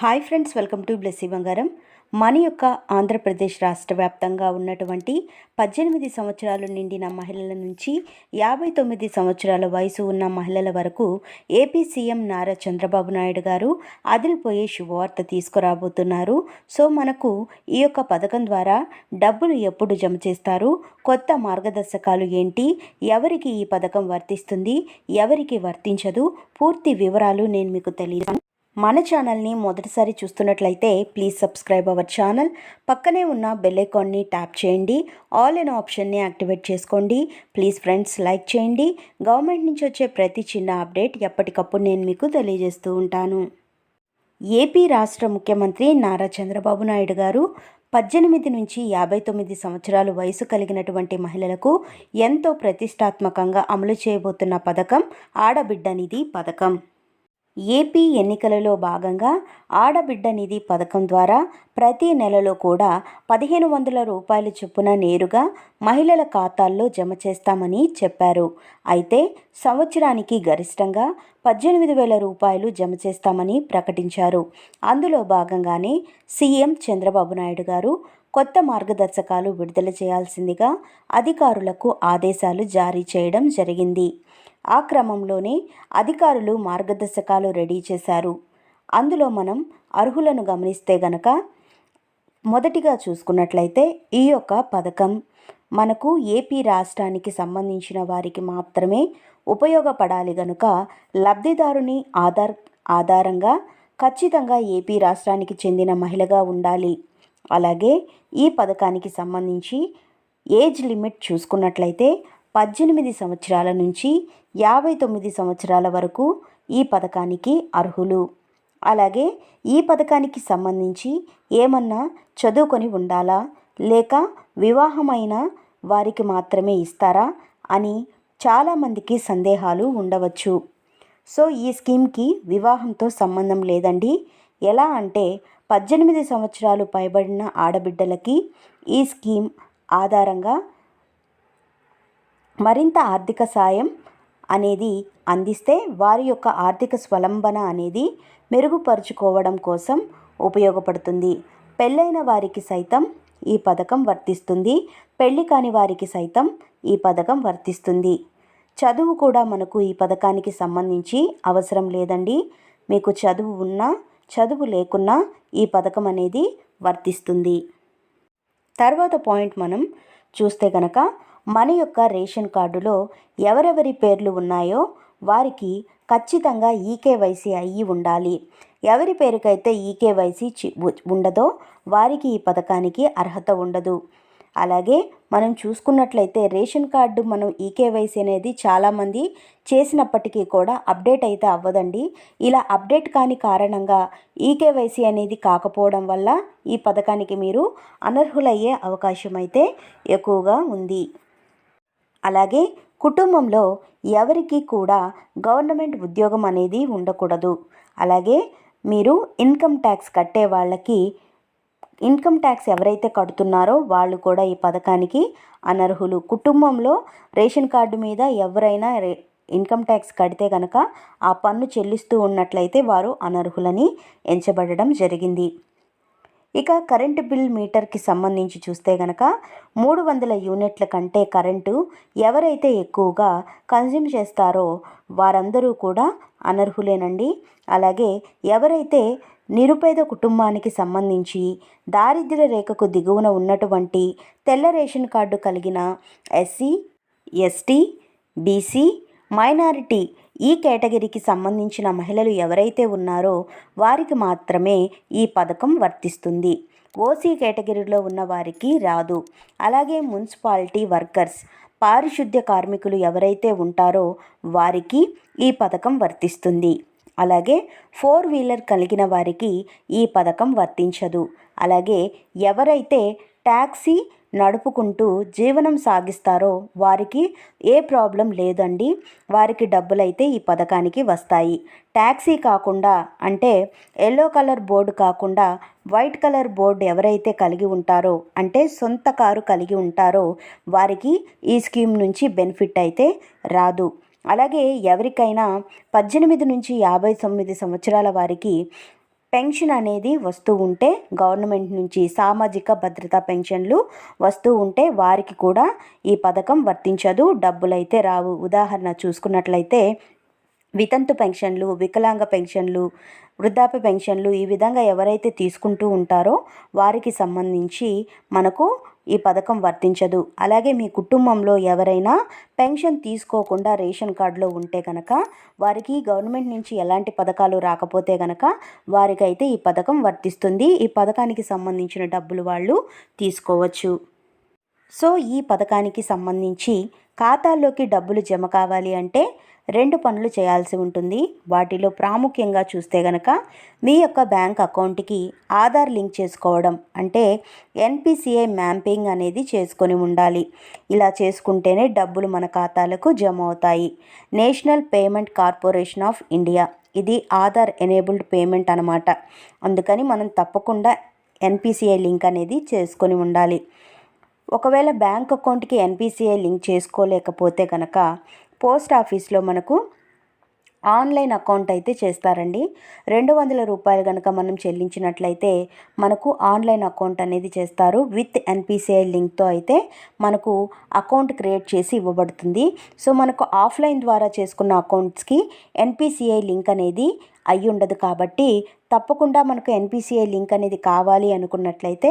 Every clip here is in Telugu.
Hi friends welcome to Blessy Bangaram. మన యొక్క ఆంధ్రప్రదేశ్ రాష్ట్ర వ్యాప్తంగా ఉన్నటువంటి పద్దెనిమిది సంవత్సరాలు నిండిన మహిళల నుంచి యాభై తొమ్మిది సంవత్సరాల వయసు ఉన్న మహిళల వరకు ఏపీ సీఎం నారా చంద్రబాబు నాయుడు గారు అదిరిపోయే శుభవార్త తీసుకురాబోతున్నారు. సో మనకు ఈ యొక్క పథకం ద్వారా డబ్బులు ఎప్పుడు జమ చేస్తారు? కొత్త మార్గదర్శకాలు ఏంటి? ఎవరికి ఈ పథకం వర్తిస్తుంది? ఎవరికి వర్తించదు? పూర్తి వివరాలు నేను మీకు తెలియదు మన ఛానల్ని మొదటిసారి చూస్తున్నట్లయితే ప్లీజ్ సబ్స్క్రైబ్ అవర్ ఛానల్. పక్కనే ఉన్న బెల్ ఐకాన్ని ట్యాప్ చేయండి. ఆల్ ఇన్ ఆప్షన్ని యాక్టివేట్ చేసుకోండి. ప్లీజ్ ఫ్రెండ్స్ లైక్ చేయండి. గవర్నమెంట్ నుంచి వచ్చే ప్రతి చిన్న అప్డేట్ ఎప్పటికప్పుడు నేను మీకు తెలియజేస్తూ ఉంటాను. ఏపీ రాష్ట్ర ముఖ్యమంత్రి నారా చంద్రబాబు నాయుడు గారు పద్దెనిమిది నుంచి యాభై తొమ్మిది సంవత్సరాలు వయసు కలిగినటువంటి మహిళలకు ఎంతో ప్రతిష్టాత్మకంగా అమలు చేయబోతున్న పథకం ఆడబిడ్డ నిధి పథకం. ఏపీ ఎన్నికలలో భాగంగా ఆడబిడ్డ నిధి పథకం ద్వారా ప్రతి నెలలో కూడా పదిహేను వందల రూపాయల చొప్పున నేరుగా మహిళల ఖాతాల్లో జమ చేస్తామని చెప్పారు. అయితే సంవత్సరానికి గరిష్టంగా పద్దెనిమిది వేల రూపాయలు జమ చేస్తామని ప్రకటించారు. అందులో భాగంగానే సీఎం చంద్రబాబు నాయుడు గారు కొత్త మార్గదర్శకాలు విడుదల చేయాల్సిందిగా అధికారులకు ఆదేశాలు జారీ చేయడం జరిగింది. ఆ క్రమంలోనే అధికారులు మార్గదర్శకాలు రెడీ చేశారు. అందులో మనం అర్హులను గమనిస్తే గనక మొదటిగా చూసుకున్నట్లయితే ఈ యొక్క పథకం మనకు ఏపీ రాష్ట్రానికి సంబంధించిన వారికి మాత్రమే ఉపయోగపడాలి గనుక లబ్ధిదారుని ఆధార్ ఆధారంగా ఖచ్చితంగా ఏపీ రాష్ట్రానికి చెందిన మహిళగా ఉండాలి. అలాగే ఈ పథకానికి సంబంధించి ఏజ్ లిమిట్ చూసుకున్నట్లయితే పద్దెనిమిది సంవత్సరాల నుంచి యాభై తొమ్మిది సంవత్సరాల వరకు ఈ పథకానికి అర్హులు. అలాగే ఈ పథకానికి సంబంధించి ఏమన్నా చదువుకొని ఉండాలా? లేక వివాహమైన వారికి మాత్రమే ఇస్తారా అని చాలామందికి సందేహాలు ఉండవచ్చు. సో ఈ స్కీమ్కి వివాహంతో సంబంధం లేదండి. ఎలా అంటే పద్దెనిమిది సంవత్సరాలు పైబడిన ఆడబిడ్డలకి ఈ స్కీమ్ ఆధారంగా మరింత ఆర్థిక సాయం అనేది అందిస్తే వారి యొక్క ఆర్థిక స్వలంబన అనేది మెరుగుపరుచుకోవడం కోసం ఉపయోగపడుతుంది. పెళ్ళైన వారికి సైతం ఈ పథకం వర్తిస్తుంది. పెళ్ళి కాని వారికి సైతం ఈ పథకం వర్తిస్తుంది. చదువు కూడా మనకు ఈ పథకానికి సంబంధించి అవసరం లేదండి. మీకు చదువు ఉన్నా చదువు లేకున్నా ఈ పథకం అనేది వర్తిస్తుంది. తర్వాత పాయింట్ మనం చూస్తే కనుక మన యొక్క రేషన్ కార్డులో ఎవరెవరి పేర్లు ఉన్నాయో వారికి ఖచ్చితంగా ఈకేవైసీ అయ్యి ఉండాలి. ఎవరి పేరుకైతే ఈకేవైసీ ఉండదో వారికి ఈ పథకానికి అర్హత ఉండదు. అలాగే మనం చూసుకున్నట్లయితే రేషన్ కార్డు మనం ఈకేవైసీ అనేది చాలామంది చేసినప్పటికీ కూడా అప్డేట్ అయితే అవ్వదండి. ఇలా అప్డేట్ కాని కారణంగా ఈకేవైసీ అనేది కాకపోవడం వల్ల ఈ పథకానికి మీరు అనర్హులయ్యే అవకాశం అయితే ఎక్కువగా ఉంది. అలాగే కుటుంబంలో ఎవరికి కూడా గవర్నమెంట్ ఉద్యోగం అనేది ఉండకూడదు. అలాగే మీరు ఇన్కమ్ ట్యాక్స్ కట్టే వాళ్ళకి ఇన్కమ్ ట్యాక్స్ ఎవరైతే కడుతున్నారో వాళ్ళు కూడా ఈ పథకానికి అనర్హులు. కుటుంబంలో రేషన్ కార్డు మీద ఎవరైనా రే ఇన్కమ్ ట్యాక్స్ కడితే కనుక ఆ పన్ను చెల్లిస్తూ ఉన్నట్లయితే వారు అనర్హులని ఎంచబడడం జరిగింది. ఇక కరెంటు బిల్ మీటర్కి సంబంధించి చూస్తే గనక మూడు వందల యూనిట్ల కంటే కరెంటు ఎవరైతే ఎక్కువగా కన్జ్యూమ్ చేస్తారో వారందరూ కూడా అనర్హులేనండి. అలాగే ఎవరైతే నిరుపేద కుటుంబానికి సంబంధించి దారిద్ర్య రేఖకు దిగువన ఉన్నటువంటి తెల్ల రేషన్ కార్డు కలిగిన ఎస్సీ ఎస్టీ బీసీ మైనారిటీ ఈ కేటగిరీకి సంబంధించిన మహిళలు ఎవరైతే ఉన్నారో వారికి మాత్రమే ఈ పథకం వర్తిస్తుంది. ఓసీ కేటగిరీలో ఉన్న వారికి రాదు. అలాగే మున్సిపాలిటీ వర్కర్స్ పారిశుద్ధ్య కార్మికులు ఎవరైతే ఉంటారో వారికి ఈ పథకం వర్తిస్తుంది. అలాగే ఫోర్ వీలర్ కలిగిన వారికి ఈ పథకం వర్తించదు. అలాగే ఎవరైతే ట్యాక్సీ నడుపుకుంటూ జీవనం సాగిస్తారో వారికి ఏ ప్రాబ్లం లేదండి. వారికి డబ్బులైతే ఈ పథకానికి వస్తాయి. ట్యాక్సీ కాకుండా అంటే ఎల్లో కలర్ బోర్డు కాకుండా వైట్ కలర్ బోర్డు ఎవరైతే కలిగి ఉంటారో అంటే సొంత కారు కలిగి ఉంటారో వారికి ఈ స్కీమ్ నుంచి బెనిఫిట్ అయితే రాదు. అలాగే ఎవరికైనా పద్దెనిమిది నుంచి యాభై తొమ్మిది సంవత్సరాల వారికి పెన్షన్ అనేది వస్తూ ఉంటే గవర్నమెంట్ నుంచి సామాజిక భద్రతా పెన్షన్లు వస్తూ ఉంటే వారికి కూడా ఈ పథకం వర్తించదు డబ్బులైతే రావు. ఉదాహరణ చూసుకున్నట్లయితే వితంతు పెన్షన్లు వికలాంగ పెన్షన్లు వృద్ధాప్య పెన్షన్లు ఈ విధంగా ఎవరైతే తీసుకుంటూ ఉంటారో వారికి సంబంధించి మనకు ఈ పథకం వర్తించదు. అలాగే మీ కుటుంబంలో ఎవరైనా పెన్షన్ తీసుకోకుండా రేషన్ కార్డులో ఉంటే కనుక వారికి గవర్నమెంట్ నుంచి ఎలాంటి పథకాలు రాకపోతే కనుక వారికైతే ఈ పథకం వర్తిస్తుంది. ఈ పథకానికి సంబంధించిన డబ్బులు వాళ్ళు తీసుకోవచ్చు. సో ఈ పథకానికి సంబంధించి ఖాతాల్లోకి డబ్బులు జమ కావాలి అంటే రెండు పనులు చేయాల్సి ఉంటుంది. వాటిలో ప్రాముఖ్యంగా చూస్తే గనక మీ యొక్క బ్యాంక్ అకౌంట్కి ఆధార్ లింక్ చేసుకోవడం అంటే ఎన్పిసిఐ మ్యాంపింగ్ అనేది చేసుకొని ఉండాలి. ఇలా చేసుకుంటేనే డబ్బులు మన ఖాతాలకు జమ అవుతాయి. National Payment Corporation of India. ఇది ఆధార్ ఎనేబుల్డ్ పేమెంట్ అనమాట అందుకని మనం తప్పకుండా ఎన్పిసిఐ లింక్ అనేది చేసుకొని ఉండాలి. ఒకవేళ బ్యాంక్ అకౌంట్కి ఎన్పిసిఐ లింక్ చేసుకోలేకపోతే కనుక పోస్ట్ ఆఫీస్లో మనకు ఆన్లైన్ అకౌంట్ అయితే చేస్తారండి. రెండు వందల రూపాయలు కనుక మనం చెల్లించినట్లయితే మనకు ఆన్లైన్ అకౌంట్ అనేది చేస్తారు. విత్ ఎన్పిసిఐ లింక్తో అయితే మనకు అకౌంట్ క్రియేట్ చేసి ఇవ్వబడుతుంది. సో మనకు ఆఫ్లైన్ ద్వారా చేసుకున్న అకౌంట్స్కి ఎన్పిసిఐ లింక్ అనేది అయి ఉండదు కాబట్టి తప్పకుండా మనకు ఎన్పిసిఐ లింక్ అనేది కావాలి అనుకున్నట్లయితే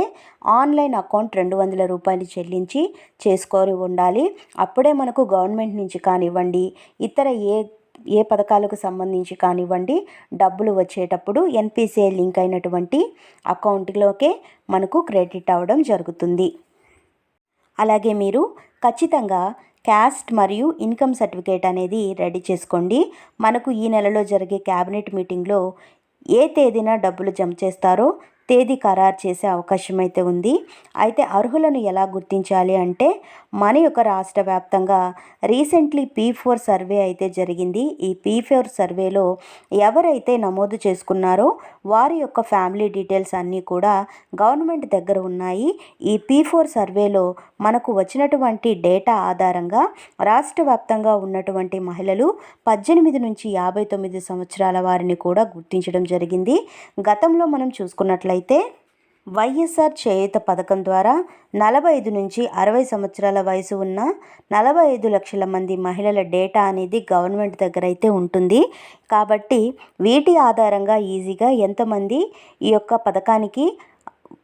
ఆన్లైన్ అకౌంట్ రెండు వందల రూపాయలు చెల్లించి చేసుకొని ఉండాలి. అప్పుడే మనకు గవర్నమెంట్ నుంచి కానివ్వండి ఇతర ఏ ఏ పథకాలకు సంబంధించి కానివ్వండి డబ్బులు వచ్చేటప్పుడు ఎన్పిసిఐ లింక్ అయినటువంటి అకౌంట్లోకే మనకు క్రెడిట్ అవ్వడం జరుగుతుంది. అలాగే మీరు ఖచ్చితంగా క్యాస్ట్ మరియు ఇన్కమ్ సర్టిఫికేట్ అనేది రెడీ చేసుకోండి. మనకు ఈ నెలలో జరిగే క్యాబినెట్ మీటింగ్లో ఏ తేదీన డబ్బులు జమ చేస్తారో తేదీ ఖరారు చేసే అవకాశం అయితే ఉంది. అయితే అర్హులను ఎలా గుర్తించాలి అంటే మన యొక్క రాష్ట్ర వ్యాప్తంగా రీసెంట్లీ పీ ఫోర్ సర్వే అయితే జరిగింది. ఈ పీ ఫోర్ సర్వేలో ఎవరైతే నమోదు చేసుకున్నారో వారి యొక్క ఫ్యామిలీ డీటెయిల్స్ అన్నీ కూడా గవర్నమెంట్ దగ్గర ఉన్నాయి. ఈ పీ ఫోర్ సర్వేలో మనకు వచ్చినటువంటి డేటా ఆధారంగా రాష్ట్ర వ్యాప్తంగా ఉన్నటువంటి మహిళలు పద్దెనిమిది నుంచి యాభై తొమ్మిది సంవత్సరాల వారిని కూడా గుర్తించడం జరిగింది. గతంలో మనం చూసుకున్నట్లయితే అయితే వైఎస్ఆర్ చేయూత పథకం ద్వారా నలభై ఐదు నుంచి అరవై సంవత్సరాల వయసు ఉన్న నలభై ఐదు లక్షల మంది మహిళల డేటా అనేది గవర్నమెంట్ దగ్గర అయితే ఉంటుంది. కాబట్టి వీటి ఆధారంగా ఈజీగా ఎంతమంది ఈ యొక్క పథకానికి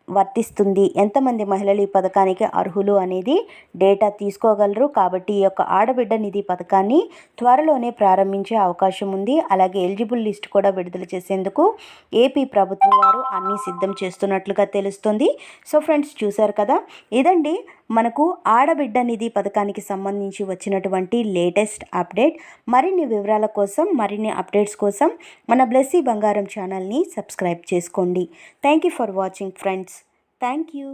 వర్తిస్తుంది. ఎంతమంది మహిళలు ఈ పథకానికి అర్హులు అనేది డేటా తీసుకోగలరు. కాబట్టి ఈ యొక్క ఆడబిడ్డ నిధి పథకాన్ని త్వరలోనే ప్రారంభించే అవకాశం ఉంది. అలాగే ఎలిజిబుల్ లిస్ట్ కూడా విడుదల చేసేందుకు ఏపీ ప్రభుత్వం వారు అన్నీ సిద్ధం చేస్తున్నట్లుగా తెలుస్తుంది. సో ఫ్రెండ్స్ చూశారు కదా? ఇదండి మనకు ఆడబిడ్డ నిధి పథకానికి సంబంధించి వచ్చినటువంటి లేటెస్ట్ అప్డేట్. మరిన్ని వివరాల కోసం మరిన్ని అప్డేట్స్ కోసం మన బ్లెస్సీ బంగారం ఛానల్ని సబ్స్క్రైబ్ చేసుకోండి. Thank you for watching friends. Thank you